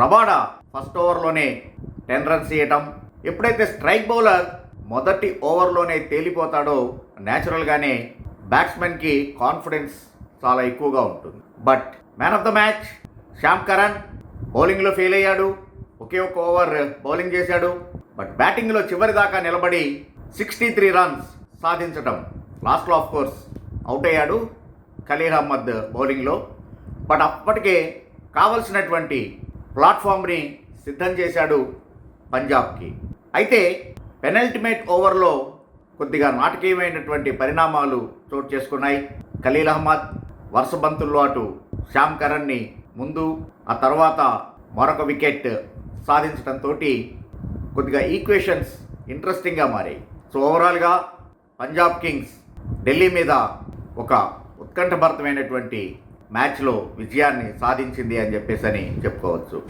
Rabada first ఓవర్లోనే ten runs చేయటం ఎప్పుడైతే స్ట్రైక్ బౌలర్ మొదటి ఓవర్లోనే తేలిపోతాడో న్యాచురల్గానే బ్యాట్స్మెన్కి కాన్ఫిడెన్స్ చాలా ఎక్కువగా ఉంటుంది. But man of the match Sam Curran బౌలింగ్లో ఫెయిల్ అయ్యాడు. ఒకే ఒక ఓవర్ బౌలింగ్ చేశాడు. బట్ బ్యాటింగ్లో చివరి దాకా నిలబడి సిక్స్టీ త్రీ రన్స్ సాధించటం. లాస్ట్లో ఆఫ్ కోర్స్ అవుట్ అయ్యాడు ఖలీల్ అహ్మద్ బౌలింగ్లో. బట్ అప్పటికే కావలసినటువంటి ప్లాట్ఫామ్ని సిద్ధం చేశాడు పంజాబ్కి. అయితే పెనల్టిమేట్ ఓవర్లో కొద్దిగా నాటకీయమైనటువంటి పరిణామాలు చోటు చేసుకున్నాయి. ఖలీల్ అహ్మద్ వరుస బంతుల్లో అటు శ్యామ్ కరణ్ని ముందు ఆ తర్వాత మరొక వికెట్ సాధించడంతో కొద్దిగా ఈక్వేషన్స్ ఇంట్రెస్టింగ్గా మారాయి. సో ఓవరాల్గా పంజాబ్ కింగ్స్ ఢిల్లీ మీద ఒక ఉత్కంఠభరితమైనటువంటి మ్యాచ్లో విజయాన్ని సాధించింది అని చెప్పేసి అని చెప్పుకోవచ్చు.